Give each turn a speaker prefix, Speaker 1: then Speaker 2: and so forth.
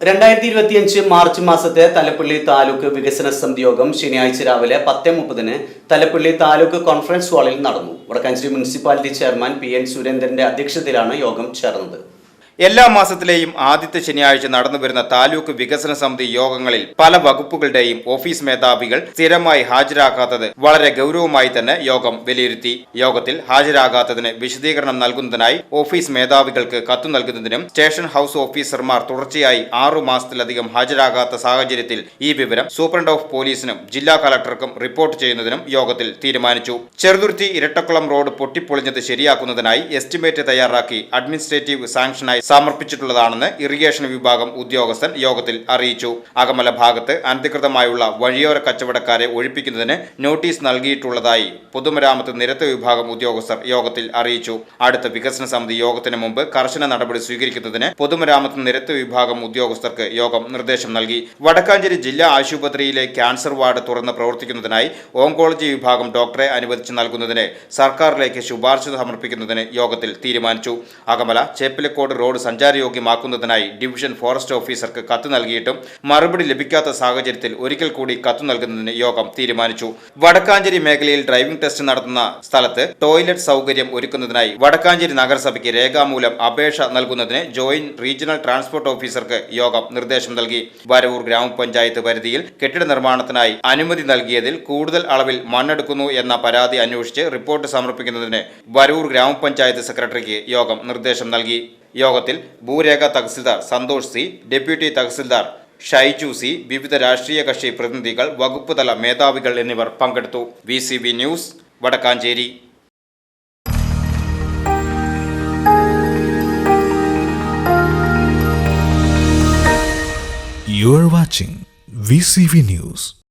Speaker 1: രണ്ടായിരത്തി ഇരുപത്തിയഞ്ച് മാർച്ച് മാസത്തെ തലപ്പള്ളി താലൂക്ക് വികസന സമിതി യോഗം ശനിയാഴ്ച രാവിലെ പത്ത് മുപ്പതിന് തലപ്പള്ളി താലൂക്ക് കോൺഫറൻസ് ഹാളിൽ നടന്നു. Vadakkanchery municipality chairman P N സുരേന്ദ്രന്റെ അധ്യക്ഷതയിലാണ് യോഗം ചേർന്നത്.
Speaker 2: എല്ലാ മാസത്തിലെയും ആദ്യത്തെ ശനിയാഴ്ച നടന്നുവരുന്ന താലൂക്ക് വികസന സമിതി യോഗങ്ങളിൽ പല വകുപ്പുകളുടെയും ഓഫീസ് മേധാവികൾ സ്ഥിരമായി ഹാജരാകാത്തത് വളരെ ഗൗരവമായി തന്നെ യോഗം വിലയിരുത്തി. യോഗത്തിൽ ഹാജരാകാത്തതിന് വിശദീകരണം നൽകുന്നതിനായി ഓഫീസ് മേധാവികൾക്ക് കത്തു നൽകുന്നതിനും സ്റ്റേഷൻ ഹൌസ് ഓഫീസർമാർ തുടർച്ചയായി ആറു മാസത്തിലധികം ഹാജരാകാത്ത സാഹചര്യത്തിൽ ഈ വിവരം സൂപ്രണ്ട് ഓഫ് പോലീസിനും ജില്ലാ കളക്ടർക്കും റിപ്പോർട്ട് ചെയ്യുന്നതിനും യോഗത്തിൽ തീരുമാനിച്ചു. ചെറുതുരുത്തി ഇരട്ടക്കുളം റോഡ് പൊട്ടിപ്പൊളിഞ്ഞത് ശരിയാക്കുന്നതിനായി എസ്റ്റിമേറ്റ് തയ്യാറാക്കി അഡ്മിനിസ്ട്രേറ്റീവ് സാങ്ഷനായി സമർപ്പിച്ചിട്ടുള്ളതാണെന്ന് ഇറിഗേഷൻ വിഭാഗം ഉദ്യോഗസ്ഥൻ യോഗത്തിൽ അറിയിച്ചു. അകമല ഭാഗത്ത് അനധികൃതമായുള്ള വഴിയോര കച്ചവടക്കാരെ ഒഴിപ്പിക്കുന്നതിന് നോട്ടീസ് നൽകിയിട്ടുള്ളതായി പൊതുമരാമത്ത് നിരത്ത് വിഭാഗം ഉദ്യോഗസ്ഥർ യോഗത്തിൽ അറിയിച്ചു. അടുത്ത വികസന സമിതി യോഗത്തിന് മുമ്പ് കർശന നടപടി സ്വീകരിക്കുന്നതിന് പൊതുമരാമത്ത് നിരത്ത് വിഭാഗം ഉദ്യോഗസ്ഥർക്ക് യോഗം നിർദ്ദേശം നൽകി. വടക്കാഞ്ചേരി ജില്ലാ ആശുപത്രിയിലെ ക്യാൻസർ വാർഡ് തുറന്ന് പ്രവർത്തിക്കുന്നതിനായി ഓങ്കോളജി വിഭാഗം ഡോക്ടറെ അനുവദിച്ച് നൽകുന്നതിന് സർക്കാരിലേക്ക് ശുപാർശ സമർപ്പിക്കുന്നതിന് യോഗത്തിൽ തീരുമാനിച്ചു. അകമല ചേപ്പിലക്കോട് റോഡ് സഞ്ചാരയോഗ്യമാക്കുന്നതിനായി ഡിവിഷൻ ഫോറസ്റ്റ് ഓഫീസർക്ക് കത്ത് നൽകിയിട്ടും മറുപടി ലഭിക്കാത്ത സാഹചര്യത്തിൽ ഒരിക്കൽ കൂടി കത്ത് നൽകുന്നതിന് യോഗം തീരുമാനിച്ചു. വടക്കാഞ്ചേരി മേഖലയിൽ ഡ്രൈവിംഗ് ടെസ്റ്റ് നടത്തുന്ന സ്ഥലത്ത് ടോയ്ലറ്റ് സൗകര്യം ഒരുക്കുന്നതിനായി വടക്കാഞ്ചേരി നഗരസഭയ്ക്ക് രേഖാമൂലം അപേക്ഷ നൽകുന്നതിന് ജോയിന്റ് റീജിയണൽ ട്രാൻസ്പോർട്ട് ഓഫീസർക്ക് യോഗം നിർദ്ദേശം നൽകി. വരവൂർ ഗ്രാമപഞ്ചായത്ത് പരിധിയിൽ കെട്ടിട നിർമ്മാണത്തിനായി അനുമതി നൽകിയതിൽ കൂടുതൽ അളവിൽ മണ്ണെടുക്കുന്നു എന്ന പരാതി അന്വേഷിച്ച് റിപ്പോർട്ട് സമർപ്പിക്കുന്നതിന് വരൂർ ഗ്രാമപഞ്ചായത്ത് സെക്രട്ടറിക്ക് യോഗം നിർദ്ദേശം നൽകി. യോഗത്തിൽ ഭൂരേഖ tahsildar Santhosh C deputy tahsildar Shaiju C വിവിധ രാഷ്ട്രീയ കക്ഷി പ്രതിനിധികൾ വകുപ്പ് തല മേധാവികൾ എന്നിവർ പങ്കെടുത്തു V C B news Vadakkanchery
Speaker 3: You are watching VCV News.